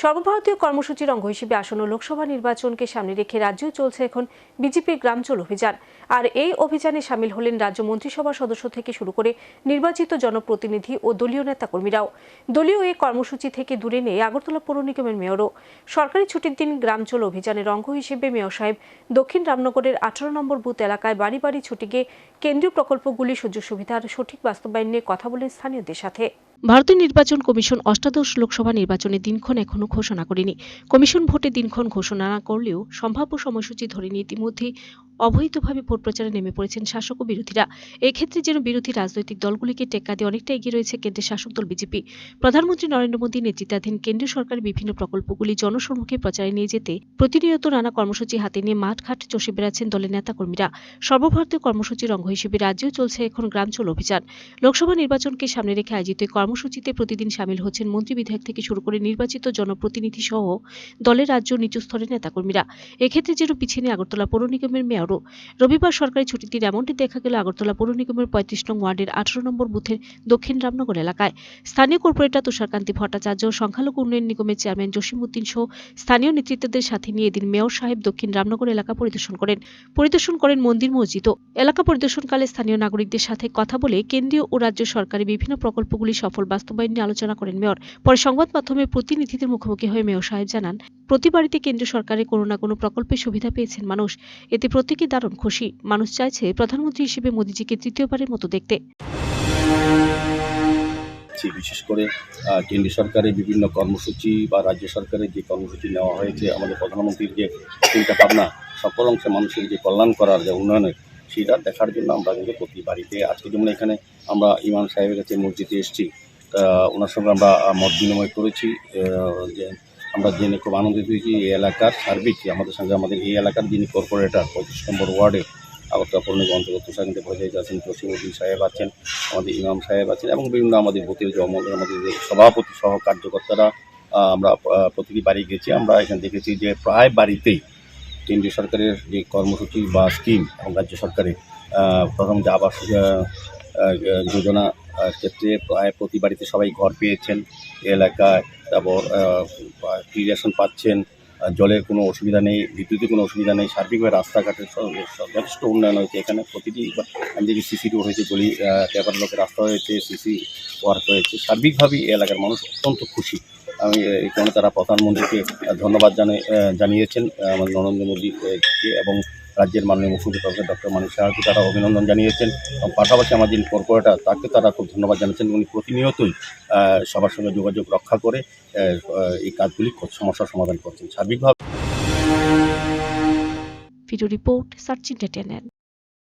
সর্বভারতীয় কর্মসূচির অঙ্গ হিসেবে আসন্ন লোকসভা নির্বাচনকে সামনে রেখে রাজ্যেও চলছে এখন বিজেপির গ্রামচল অভিযান। আর এই অভিযানে সামিল হলেন রাজ্য মন্ত্রিসভার সদস্য থেকে শুরু করে নির্বাচিত জনপ্রতিনিধি ও দলীয় নেতাকর্মীরাও। দলীয় এই কর্মসূচি থেকে দূরে নেই আগরতলা পৌর নিগমের মেয়রও। সরকারি ছুটির দিন গ্রামচল অভিযানের অঙ্গ হিসেবে মেয়র সাহেব দক্ষিণ রামনগরের আঠারো নম্বর বুথ এলাকায় বাড়ি বাড়ি ছুটে গিয়ে কেন্দ্রীয় প্রকল্পগুলি সুযোগ সুবিধার সঠিক বাস্তবায়ন নিয়ে কথা বলেন স্থানীয়দের সাথে। ভারতীয় নির্বাচন কমিশন অষ্টাদশ লোকসভা নির্বাচনের দিনক্ষণ এখনও ঘোষণা করেনি। কমিশন ভোটে দিনক্ষণ ঘোষণা না করলেও সম্ভাব্য সময়সূচি ধরে ইতিমধ্যেই অবহিতভাবে ভোট প্রচারে নেমে পড়েছেন শাসক ও বিরোধীরা। এক্ষেত্রে যেন বিরোধী রাজনৈতিক দলগুলিকে টেক্কা দিয়ে অনেকটা এগিয়ে রয়েছে কেন্দ্রের শাসক দল বিজেপি। প্রধানমন্ত্রী নরেন্দ্র মোদী নেতৃত্বাধীন কেন্দ্রীয় সরকারের বিভিন্ন প্রকল্পগুলি জনসম্মুখে প্রচারে নিয়ে যেতে প্রতিনিয়ত নানা কর্মসূচি হাতে নিয়ে মাঠঘাট চষে বেড়াচ্ছেন দলের নেতাকর্মীরা। সর্বভারতীয় কর্মসূচির অঙ্গ হিসেবে রাজ্যেও চলছে এখন গ্রামচল অভিযান। লোকসভা নির্বাচনকে সামনে রেখে আয়োজিত এই কর্মসূচিতে প্রতিদিন সামিল হচ্ছেন মন্ত্রী বিধায়ক থেকে শুরু করে নির্বাচিত জনপ্রতিনিধি সহ দলের রাজ্য নিচু স্তরের নেতাকর্মীরা। এক্ষেত্রে যেন পিছিয়ে নেই আগরতলা পৌর নিগমের মেয়রও রবিবার সরকারি ছুটির দিন এমনটি দেখা গেল আগরতলা পৌর নিগমের পঁয়ত্রিশ নং ওয়ার্ডের আঠারো নম্বর বুথের দক্ষিণ রামনগর এলাকায়। স্থানীয় কর্পোরেটর তুষারকান্তি ভট্টাচার্য, সংখ্যালঘু উন্নয়ন নিগমের চেয়ারম্যান জসিমউদ্দিন সহ স্থানীয় নেতৃত্বদের সাথে নিয়ে এদিন মেয়র সাহেব দক্ষিণ রামনগর এলাকা পরিদর্শন করেন। পরিদর্শন করেন মন্দির মসজিদও এলাকা পরিদর্শনকালে স্থানীয় নাগরিকদের সাথে কথা বলে কেন্দ্রীয় ও রাজ্য সরকারের বিভিন্ন প্রকল্পগুলি সফল বাস্তবায়ন নিয়ে আলোচনা করেন মেয়র। পরে সংবাদ মাধ্যমে প্রতিনিধিদের মুখোমুখি হয়ে মেয়র সাহেব জানান প্রতি বাড়িতে কেন্দ্রীয় সরকারের কোনো না কোনো প্রকল্পের সুবিধা পেয়েছেন মানুষ। এতে প্রত্যেকেই দারুণ খুশি। মানুষ চাইছে প্রধানমন্ত্রী হিসেবে মোদীজিকে তৃতীয়বারের মতো দেখতে। বিশেষ করে কেন্দ্রীয় সরকারের বিভিন্ন কর্মসূচি বা রাজ্য সরকারের যে কর্মসূচি নেওয়া হয়েছে, আমাদের প্রধানমন্ত্রীর যে চিন্তা ভাবনা, সকল অংশে মানুষের যে কল্যাণ করার যে উন্নয়নের, সেটা দেখার জন্য আমরা কিন্তু প্রতি বাড়িতে, আজকে যেমন এখানে আমরা ইমাম সাহেবের কাছে মসজিদে এসেছি ওনার সঙ্গে আমরা মত বিনিময় করেছি যে আমরা জেনে খুব আনন্দিত হয়েছি, এই এলাকার সার্বিক আমাদের সঙ্গে আমাদের এই এলাকার যিনি কর্পোরেটর পঁচিশ নম্বর ওয়ার্ডে আগরতলা পৌর নিগম অন্তর্গত তুষারকান্তি পঞ্চায়েত আছেন জসিমুদ্দিন সাহেব আছেন, আমাদের ইমাম সাহেব আছেন এবং বিভিন্ন আমাদের বুথের যে আমাদের সভাপতি সহ কার্যকর্তারা আমরা প্রতিটি বাড়ি গেছি। আমরা এখানে দেখেছি যে প্রায় বাড়িতেই কেন্দ্রীয় সরকারের যে কর্মসূচি বা স্কিম এবং রাজ্য সরকারের প্রথম যে আবাস যোজনা ক্ষেত্রে প্রায় প্রতি বাড়িতে সবাই ঘর পেয়েছেন। এলাকায় তারপর ইরিগেশন পাচ্ছেন জলের কোনো অসুবিধা নেই বিদ্যুতের কোনো অসুবিধা নেই, সার্বিকভাবে রাস্তাঘাটের যথেষ্ট উন্নয়ন হয়েছে। এখানে প্রতিটি আমি দেখি সিসি রোড হয়েছে, গলি পেপার লোকের রাস্তা হয়েছে, সিসি ওয়ার্ক হয়েছে সার্বিকভাবেই এই এলাকার মানুষ অত্যন্ত খুশি। আমি কারণে তারা প্রধানমন্ত্রীকে ধন্যবাদ জানিয়েছেন। আমাদের নরেন্দ্র মোদীকে এবং রাজ্যের মাননীয় মুখ্যমন্ত্রী প্রফেসর ডক্টর মানিক সাহাকে তারা অভিনন্দন জানিয়েছেন। এবং পাশাপাশি আমার যিনি কর্পোরেটর, তাকে তারা খুব ধন্যবাদ জানিয়েছেন উনি প্রতিনিয়তই সবার সঙ্গে যোগাযোগ রক্ষা করে এই কাজগুলি সমস্যার সমাধান করছেন। সার্বিকভাবে ভিডিও রিপোর্ট